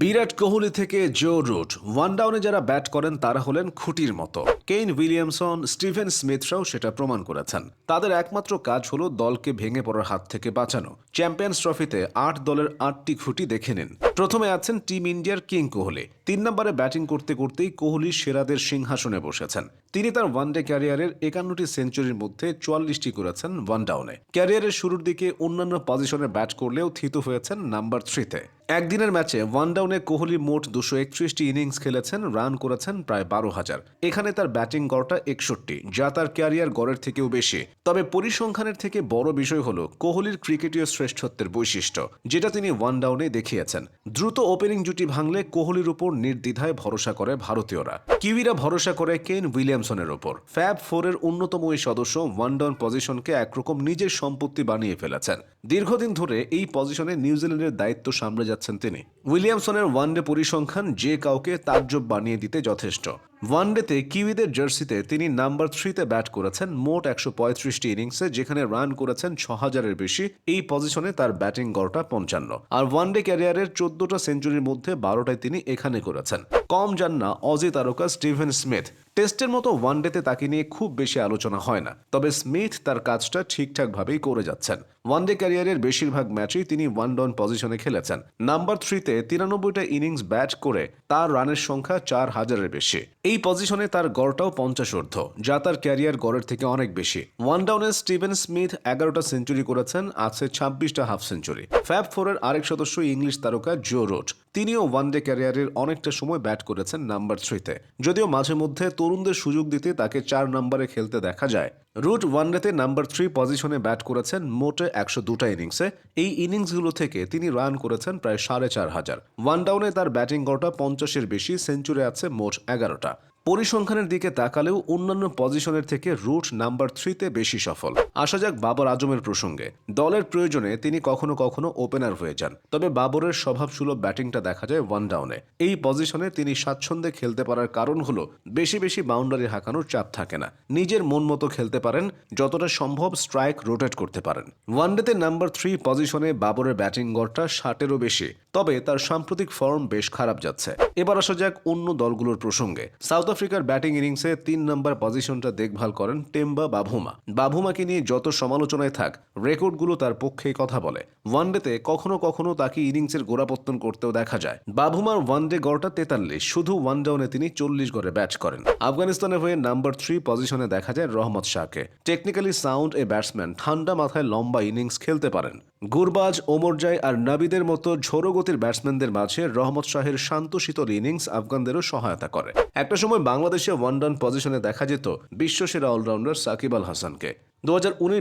বিরাট কোহলি থেকে Joe Root. One ডাউনে যারা ব্যাট করেন, তারা হলেন খুঁটির মতো। কেইন উইলিয়ামসন, স্টিভেন স্মিথরাও সেটা প্রমাণ করেছেন। তাদের একমাত্র কাজ হলো দলকে ভেঙে পড়ার হাত থেকে বাঁচানো। চ্যাম্পিয়ন্স ট্রফিতে আট দলের আটটি খুঁটি দেখে নিন। প্রথমে আছেন টিম ইন্ডিয়ার কিং কোহলি। তিন নম্বরে ব্যাটিং করতে করতেই কোহলি সেরাদের সিংহাসনে বসেছেন। তিনি তার ওয়ানডে ক্যারিয়ারের একান্নটি সেঞ্চুরির মধ্যে চুয়াল্লিশটি করেছেন ওয়ান ডাউনে। ক্যারিয়ারের শুরুর দিকে অন্যান্য পজিশনে ব্যাট করলেও থিত হয়েছেন নাম্বার থ্রিতে। একদিনের ম্যাচে ওয়ান ডাউনে কোহলি মোট দুশো একত্রিশটি ইনিংস খেলেছেন, রান করেছেন প্রায় বারো হাজার। এখানে তার ব্যাটিং গড়টা একষট্টি, যা তার ক্যারিয়ার গড়ের থেকেও বেশি। তবে পরিসংখ্যানের থেকে বড় বিষয় হল কোহলির ক্রিকেটীয় শ্রেষ্ঠত্বের বৈশিষ্ট্য, যেটা তিনি ওয়ান ডাউনে দেখিয়েছেন। দ্রুত ওপেনিং জুটি ভাঙলে কোহলির উপর নির্দ্বিধায় ভরসা করে ভারতীয়রা। কিউইরা ভরসা করে কেন উইলিয়ামসনের ওপর। ফ্যাব ফোরের অন্যতম এই সদস্য ওয়ান ডাউন পজিশনকে একরকম নিজের সম্পত্তি বানিয়ে ফেলেছেন। দীর্ঘদিন ধরে এই পজিশনে নিউজিল্যান্ডের দায়িত্ব সামলে যাচ্ছেন তিনি। উইলিয়ামসনের ওয়ানডে পরিসংখ্যান যে কাউকে তাজ্জব বানিয়ে দিতে যথেষ্ট। ওয়ানডেতে কিউইদের জার্সিতে তিনি নাম্বার থ্রিতে ব্যাট করেছেন, মোট একশো পঁয়ত্রিশটি ইনিংসে যেখানে রান করেছেন ছ হাজারের বেশি। এই পজিশনে তার ব্যাটিং গড়টা পঞ্চান্ন। আর ওয়ানডে ক্যারিয়ারের চোদ্দটা সেঞ্চুরির মধ্যে বারোটায় তিনি এখানে করেছেন। কম যান না অজি তারকা স্টিভেন স্মিথ। টেস্টের মতো ওয়ানডেতে তাকে নিয়ে খুব বেশি আলোচনা হয় না, তবে স্মিথ তার কাজটা ঠিকঠাকভাবেই করে যাচ্ছেন। ওয়ানডে ক্যারিয়ারের বেশিরভাগ ম্যাচেই তিনি ওয়ান ডাউন পজিশনে খেলেছেন। নাম্বার থ্রিতে তিরানব্বইটা ইনিংস ব্যাট করে তার রানের সংখ্যা চার হাজারের বেশি। এই পজিশনে তার গড়টাও পঞ্চাশ অর্ধ যা তার ক্যারিয়ার গড়ের থেকে অনেক বেশি। ওয়ান ডাউনে স্টিভেন স্মিথ এগারোটা সেঞ্চুরি করেছেন আছে ছাব্বিশটা হাফ সেঞ্চুরি ফ্যাব ফোরের আরেক সদস্য ইংলিশ তারকা জো রোড। তিনিও ওয়ানডে ক্যারিয়ারের অনেকটা সময় ব্যাট করেছেন নাম্বার থ্রিতে যদিও মাঝে মধ্যে তরুণদের সুযোগ দিতে তাকে চার নম্বরে খেলতে দেখা যায়। রুট ওয়ানডেতে নাম্বার থ্রি পজিশনে ব্যাট করেছেন মোটে একশো দুটা ইনিংসে এই ইনিংসগুলো থেকে তিনি রান করেছেন প্রায় সাড়ে চার হাজার। ওয়ান ডাউনে তার ব্যাটিং গড়টা পঞ্চাশের বেশি সেঞ্চুরি আছে মোট এগারোটা। পরিসংখ্যানের দিকে তাকালেও অন্যান্য পজিশনের থেকে রুট নাম্বার থ্রিতে বেশি সফল। আসা যাক বাবর আজমের প্রসঙ্গে। দলের প্রয়োজনে তিনি কখনো কখনো ওপেনার হয়ে যান। তবে বাবরের স্বভাবসুলভ ব্যাটিংটা দেখা যায় ওয়ান ডাউনে। এই পজিশনে তিনি স্বাচ্ছন্দ্যে খেলতে পারার কারণ হলো, বেশি বেশি বাউন্ডারি হাঁকানোর চাপ থাকে না। নিজের মন মতো খেলতে পারেন, যতটা সম্ভব স্ট্রাইক রোটেট করতে পারেন। ওয়ানডেতে নাম্বার থ্রি পজিশনে বাবরের ব্যাটিং গড়টা ষাটেরও বেশি, তবে তার সাম্প্রতিক ফর্ম বেশ খারাপ যাচ্ছে। এবার আসা যাক অন্য দলগুলোর প্রসঙ্গে। সাউথ আফ্রিকার ব্যাটিং ইনিংসে তিন নম্বর পজিশনটা দেখভাল করেন টেম্বা বাভুমা। বাভুমাকে নিয়ে যত সমালোচনায় থাক, রেকর্ডগুলো তার পক্ষেই কথা বলে। ওয়ানডেতে কখনো কখনো তাকে ইনিংসের গোড়াপত্তন করতেও দেখা যায়। বাভুমার ওয়ানডে গড়টা তেতাল্লিশ, শুধু ওয়ান ডাউনে তিনি চল্লিশ গড়ে ব্যাট করেন। আফগানিস্তানের হয়ে নাম্বার থ্রি পজিশনে দেখা যায় রহমত শাহকে। টেকনিক্যালি সাউন্ড এ ব্যাটসম্যান ঠান্ডা মাথায় লম্বা ইনিংস খেলতে পারেন। গুরবাজ ওমরজাই আর নাবিদের মতো ঝোড়ো গতির ব্যাটসম্যানদের মাঝে রহমত শাহের শান্ত শীতল ইনিংস আফগানদেরও সহায়তা করে। একটা সময় বাংলাদেশে ওয়ান ডাউন পজিশনে দেখা যেত বিশ্বসেরা অলরাউন্ডার সাকিব আল হাসানকে। দু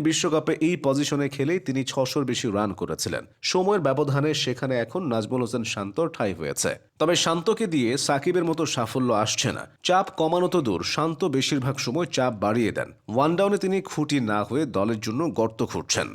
বিশ্বকাপে এই পজিশনে খেলেই তিনি ছশোর বেশি রান করেছিলেন। সময়ের ব্যবধানে সেখানে এখন নাজমুল হোসেন শান্তর ঠাঁই হয়েছে। তবে শান্তকে দিয়ে সাকিবের মতো সাফল্য আসছে না। চাপ কমানো তো দূর, শান্ত বেশিরভাগ সময় চাপ বাড়িয়ে দেন। ওয়ান ডাউনে তিনি খুঁটি না হয়ে দলের জন্য গর্ত খুঁড়ছেন।